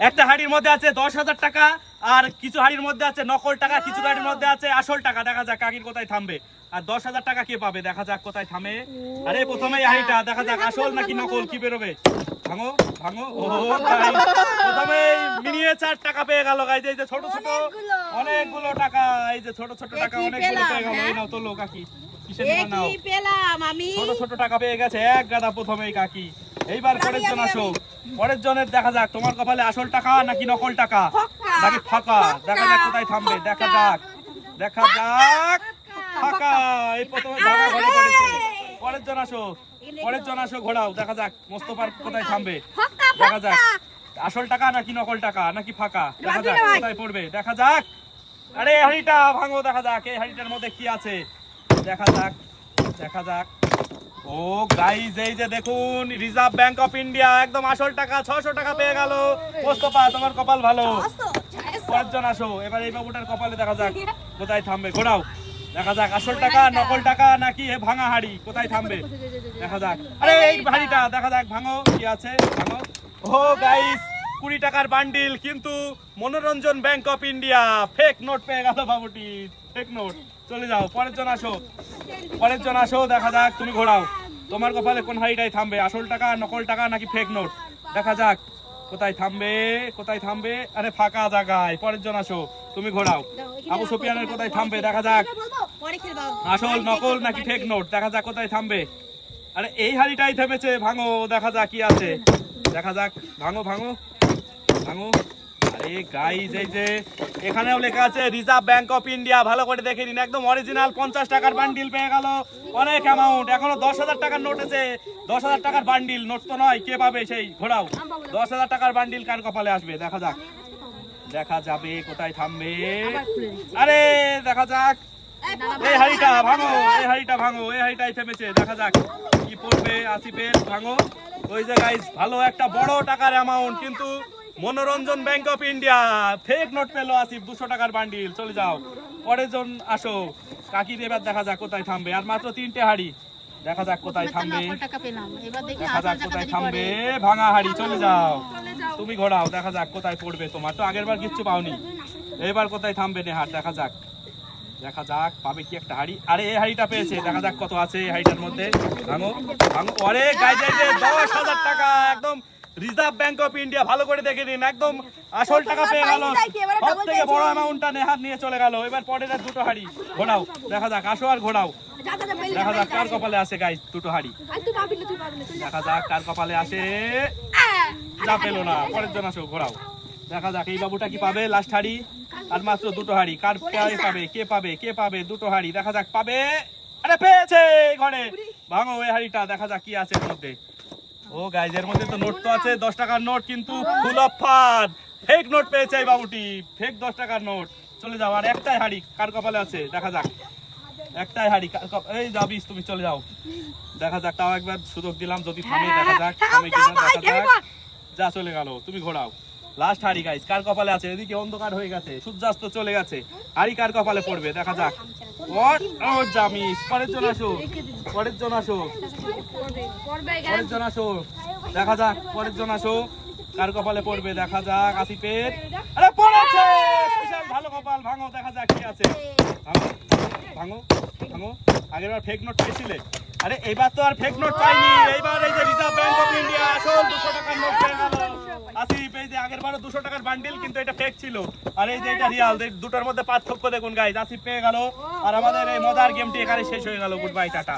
একটা হাড়ির মধ্যে আছে দশ হাজার টাকা আর কিছু হাড়ির মধ্যে আছে নকল টাকা কিছু হাড়ির মধ্যে আছে আসল টাকা। দেখা যাক কাকির কোথায় থামবে। আর দশ হাজার টাকা কে পাবে? দেখা যাক কোথায় থামে। আরে প্রথমে হাড়িটা দেখা যাক আসল নাকি নকল কি বেরোবে? ভাঙো ভাঙো ও তাই প্রথমেই মিনিয়েচার টাকা পেয়ে গেল গাইজ এই যে ছোট ছোট অনেকগুলো। টাকা এই যে ছোট ছোট টাকা অনেকগুলো পেয়ে গেল। এই নাও তোলো কাকি। কিসের নাও। ছোট ছোট টাকা পেয়ে গেছে এক গাদা প্রথমেই কাকি। এইবার পরের জন আসো পরের জনের দেখা যাক তোমার কপালে আসল টাকা নাকি নকল টাকা? নাকি ফাঁকা? দেখা যাক কোথায় থামবে দেখা যাক দেখা যাক ফাঁকা এই প্রথমে ঘরে পড়েছে পরের জন আসো পরের জন আসো ঘোড়াও দেখা যাক মোস্তফার কোথায় থামবে। দেখা যাক আসল টাকা নাকি নকল টাকা নাকি ফাঁকা? দেখা যাক কোথায় পড়বে দেখা যাক। আরে হাঁড়িটা ভাঙো দেখা যাক এই হাঁড়িটার মধ্যে কি আছে? দেখা যাক দেখা যাক। ও গাইজ এই যে দেখুন রিজার্ভ ব্যাংক অফ ইন্ডিয়া একদম আসল টাকা ছশো টাকা পেয়ে গেল। মোস্তফা, তোমার কপাল ভালো? কয়েকজন আসো, এবার এই বাবুটার কপালে দেখা যাক, কোথায় থামবে। ঘোরাও। দেখা যাক, আসল টাকা, নকল টাকা, নাকি এ ভাঙা হাড়ি, কোথায় থামবে? দেখা যাক। আরে, এই হাড়িটা, দেখা যাক, ভাঙো, কি আছে? ভাঙো। ও গাইস কুড়ি টাকার বান্ডিল, কিন্তু Manoranjan Bank of India fake note পেয়ে গেল বাবুটি ফেক নোট চলে যাও, পরের জন আসো। পরের জন আসো, দেখা যাক, তুমি ঘোরাও। তোমার কপালে কোন হাড়িটাই থামবে, আসল টাকা, নকল টাকা নাকি ফেক নোট দেখা যাক, কোথায় থামবে কোথায় থামবে? আরে, ফাঁকা জায়গায়। পরের জন আসো, তুমি ঘোরাও। আবু সুফিয়ানের কোথায় থামবে, দেখা যাক। আসল নকল নাকি ফেক নোট দেখা যাক, কোথায় থামবে। আরে, এই হাড়িটাই থেমেছে, ভাঙো, দেখা যাক কি আছে। দেখা যাক, ভাঙো ভাঙো। এই যে এখানেও লেখা আছে রিজার্ভ অফ ইন্ডিয়া ভালো করে দেখে নিন, একদম অরিজিনাল পঞ্চাশ টাকার বান্ডিল পেয়ে গেল। অনেক অ্যামাউন্ট এখনও দশ হাজার টাকার নোট দশ হাজার টাকার বান্ডিল নোট তো নয়, কে পাবে সেই? ঘোরাও। দশ হাজার টাকার বান্ডিল কার কপালে আসবে? দেখা যাক। দেখা যাবে থামবে? আরে, দেখা যাক। ভাঙো ভাঙো দেখা যাক কি ভাঙো। ওই যে ভালো একটা বড় টাকার অ্যামাউন্ট কিন্তু Manoranjan Bank of India fake note পেল আসিফ দুশো টাকার বান্ডিল চলে যাও। পরের জন আসো। কাকির এবার দেখা যাক কোথায় থামবে। আর মাত্র তিনটে হাড়ি। দেখা যাক কোথায় থামবে। দেখি যাক কোথায় থামবে। ভাঙা হাড়ি চলে যাও। তুমি ঘোরাও দেখা যাক কোথায় পড়বে তোমার। তো আগের বার কিচ্ছু পাওনি। এবার কোথায় থামবে নেহার দেখা যাক। দেখা যাক পাবে কি একটা হাড়ি। আরে এই হাড়িটা পেয়েছে। দেখা যাক কত আছে এই হাড়িটার মধ্যে। ভাঙো ভাঙো। আরে গাইজ দশ হাজার টাকা একদম রিজার্ভ ব্যাংক অফ ইন্ডিয়া ভালো করে দেখে নিন একদম আসল টাকা পেয়ে গেল। সব থেকে বড় অ্যামাউন্টটা নেহার নিয়ে চলে গেল। এবার পরের দুটো হাড়ি ঘোরাও দেখা যাক আসো আর ঘোরাও। দেখা যাক কার কপালে আসে গাইজ দুটো হাড়ি। দেখা যাক কার কপালে আসে যা পেল না পরের জন আসো ঘোরাও। দেখা যাক এই বাবুটা কি পাবে লাস্ট হাড়ি? আর মাত্র দুটো হাড়ি। কার কে পাবে কে পাবে কে পাবে দুটো হাড়ি। দেখা যাক পাবে? আরে পেয়েছে ঘরে। ভাঙো ওই হাড়িটা দেখা যাক কি আছে এর মধ্যে। ও গাইজ এর মধ্যে তো নোট তো আছে দশ টাকার নোট কিন্তু full of fun fake note পেয়েছে এই বাবুটি। ফেক দশ টাকার নোট চলে যাও আর একটাই হাড়ি কার কপালে আছে? দেখা যাক। একটাই হাড়ি কার কপ- এই যাবিস তুমি চলে যাও। দেখা যাক তাও একবার সুযোগ দিলাম যদি থামে দেখা যাক থামে কিনা দেখা যাক। যা চলে গেল তুমি ঘোরাও। লাস্ট হাড়ি গাইস কার কপালে আছে? এদিকে অন্ধকার হয়ে গেছে। সূর্যাস্ত চলে গেছে। হাড়ি কার কপালে পড়বে? দেখা যাক। আসো আসো আসো দেখা যাক আসো কার কপালে পড়বে? দেখা যাক ভালো কপাল। ভাঙো, দেখা যাক কি আছে। ভাঙো ভাঙো আগের বার ফেক নোট পেয়েছিলে? আরে তো আর ফেক নোট পাইনি। এইবার এই যে রিজার্ভ ব্যাংক অফ ইন্ডিয়া আসল দুশো টাকার নোট পেয়ে যে আগের টাকার বান্ডিল কিন্তু এটা ফেক ছিল। আর এই যে এটা রিয়াল দুটোর মধ্যে পার্থক্য দেখুন গাইজ আসিফ পেয়ে গেল। আর আমাদের এই মজার গেমটি এখানে শেষ হয়ে গেল। Good bye tata.